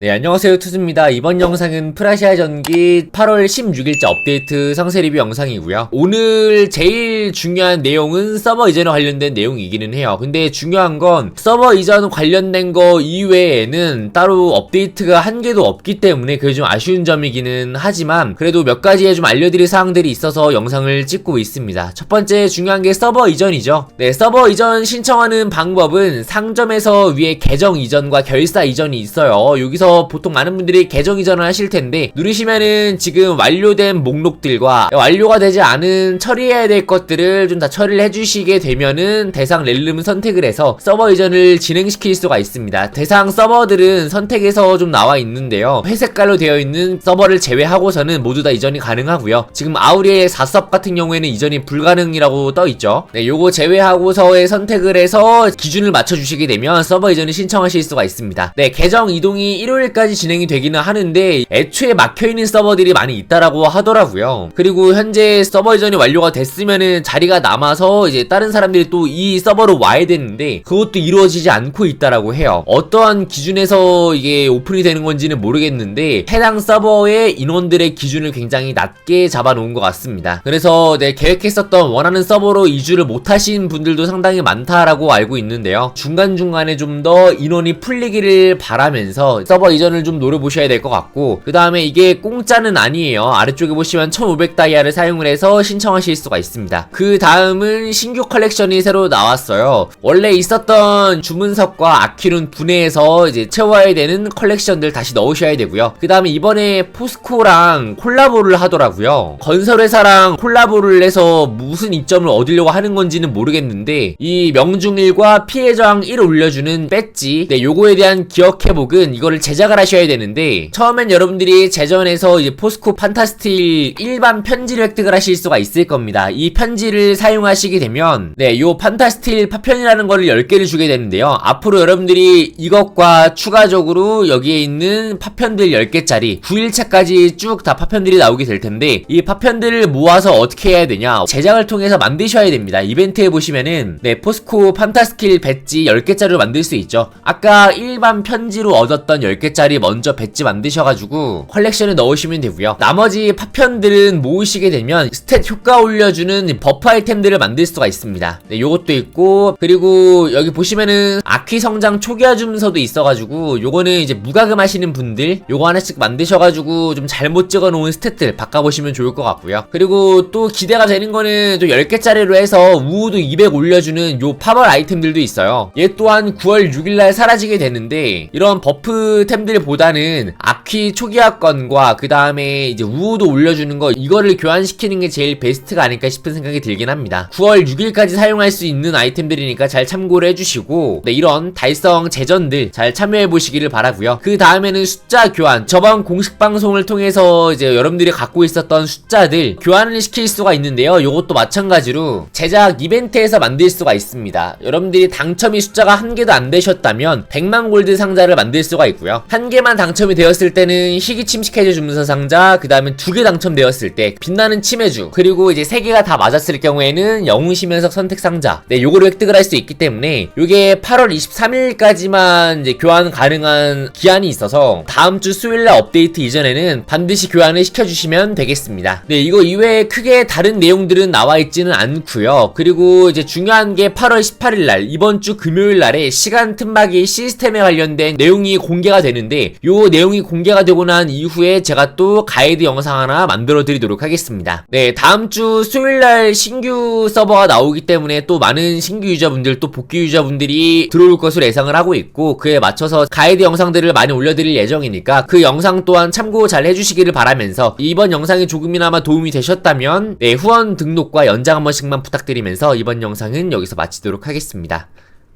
네, 안녕하세요. 투즈입니다. 이번 영상은 프라시아 전기 8월 16일자 업데이트 상세 리뷰 영상이고요. 오늘 제일 중요한 내용은 서버 이전에 관련된 내용이기는 해요. 근데 중요한 건 서버 이전 관련된 거 이외에는 따로 업데이트가 한 개도 없기 때문에 그게 좀 아쉬운 점이기는 하지만 그래도 몇 가지의 좀 알려드릴 사항들이 있어서 영상을 찍고 있습니다. 첫 번째 중요한 게 서버 이전이죠. 네, 서버 이전 신청하는 방법은 상점에서 위에 계정 이전과 결사 이전이 있어요. 여기서 보통 많은 분들이 계정 이전을 하실 텐데 누르시면은 지금 완료된 목록들과 완료가 되지 않은 처리해야 될 것들을 좀 다 처리를 해주시게 되면은 대상 렐름 선택을 해서 서버 이전을 진행시킬 수가 있습니다. 대상 서버들은 선택에서 좀 나와 있는데요. 회색깔로 되어 있는 서버를 제외하고서는 모두 다 이전이 가능하고요. 지금 아우리의 4섭 같은 경우에는 이전이 불가능이라고 떠 있죠. 네, 요거 제외하고서의 선택을 해서 기준을 맞춰주시게 되면 서버 이전을 신청하실 수가 있습니다. 네, 계정 이동이 1월까지 진행이 되기는 하는데 애초에 막혀있는 서버들이 많이 있다라고 하더라고요. 그리고 현재 서버 이전이 완료가 됐으면은 자리가 남아서 이제 다른 사람들이 또 이 서버로 와야 되는데 그것도 이루어지지 않고 있다라고 해요. 어떠한 기준에서 이게 오픈이 되는 건지는 모르겠는데 해당 서버의 인원들의 기준을 굉장히 낮게 잡아놓은 것 같습니다. 그래서 내 계획했었던 원하는 서버로 이주를 못하신 분들도 상당히 많다라고 알고 있는데요. 중간중간에 좀 더 인원이 풀리기를 바라면서 서버 이전을 좀 노려보셔야 될 것 같고 그 다음에 이게 공짜는 아니에요. 아래쪽에 보시면 1500 다이아를 사용을 해서 신청하실 수가 있습니다. 그 다음은 신규 컬렉션이 새로 나왔어요. 원래 있었던 주문석과 아키룬 분해해서 이제 채워야 되는 컬렉션들 다시 넣으셔야 되고요. 그 다음에 이번에 포스코랑 콜라보를 하더라고요. 건설회사랑 콜라보를 해서 무슨 이점을 얻으려고 하는 건지는 모르겠는데 이 명중일과 피해저항 1 올려주는 배지 네 요거에 대한 기억회복은 이거를 제 작을 하셔야 되는데 처음엔 여러분들이 제전에서 이제 포스코 판타스틸 일반 편지를 획득을 하실 수가 있을 겁니다. 이 편지를 사용하시게 되면 네 요 판타스틸 파편이라는 거를 10개를 주게 되는데요. 앞으로 여러분들이 이것과 추가적으로 여기에 있는 파편들 10개짜리 9일차까지 쭉 다 파편들이 나오게 될 텐데 이 파편들을 모아서 어떻게 해야 되냐 제작을 통해서 만드셔야 됩니다. 이벤트에 보시면은 네 포스코 판타스킬 배지 10개짜리로 만들 수 있죠. 아까 일반 편지로 얻었던 10개 짜리 먼저 배지 만드셔가지고 컬렉션에 넣으시면 되고요. 나머지 파편들은 모으시게 되면 스탯 효과 올려주는 버프 아이템들을 만들 수가 있습니다. 네, 요것도 있고 그리고 여기 보시면은 아키 성장 초기화 주문서도 있어가지고 요거는 이제 무과금 하시는 분들 요거 하나씩 만드셔가지고 좀 잘못 찍어놓은 스탯들 바꿔보시면 좋을 것 같고요. 그리고 또 기대가 되는 거는 또 10개짜리로 해서 우우도 200 올려주는 요 파벌 아이템들도 있어요. 얘 또한 9월 6일날 사라지게 되는데 이런 버프 템들보다는 아키 초기화권과 그 다음에 이제 우우도 올려주는 거 이거를 교환시키는 게 제일 베스트가 아닐까 싶은 생각이 들긴 합니다. 9월 6일까지 사용할 수 있는 아이템들이니까 잘 참고를 해주시고 네, 이런 달성 제전들 잘 참여해 보시기를 바라고요. 그 다음에는 숫자 교환 저번 공식 방송을 통해서 이제 여러분들이 갖고 있었던 숫자들 교환을 시킬 수가 있는데요. 요것도 마찬가지로 제작 이벤트에서 만들 수가 있습니다. 여러분들이 당첨이 숫자가 한 개도 안 되셨다면 100만 골드 상자를 만들 수가 있고요. 한 개만 당첨이 되었을 때는 희귀 침식해줘 주문서 상자, 그 다음에 두 개 당첨되었을 때 빛나는 침해주, 그리고 이제 세 개가 다 맞았을 경우에는 영웅 심연석 선택 상자, 네 요거를 획득을 할 수 있기 때문에 요게 8월 23일까지만 이제 교환 가능한 기한이 있어서 다음 주 수요일날 업데이트 이전에는 반드시 교환을 시켜주시면 되겠습니다. 네 이거 이외에 크게 다른 내용들은 나와 있지는 않고요. 그리고 이제 중요한 게 8월 18일날 이번 주 금요일날에 시간 틈막이 시스템에 관련된 내용이 공개가 되는데 요 내용이 공개가 되고 난 이후에 제가 또 가이드 영상 하나 만들어 드리도록 하겠습니다. 네, 다음 주 수요일 날 신규 서버가 나오기 때문에 또 많은 신규 유저분들 또 복귀 유저분들이 들어올 것으로 예상을 하고 있고 그에 맞춰서 가이드 영상들을 많이 올려드릴 예정이니까 그 영상 또한 참고 잘 해주시기를 바라면서 이번 영상이 조금이나마 도움이 되셨다면 네, 후원 등록과 연장 한 번씩만 부탁드리면서 이번 영상은 여기서 마치도록 하겠습니다.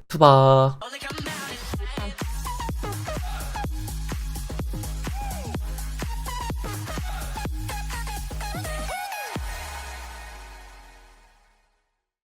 투바.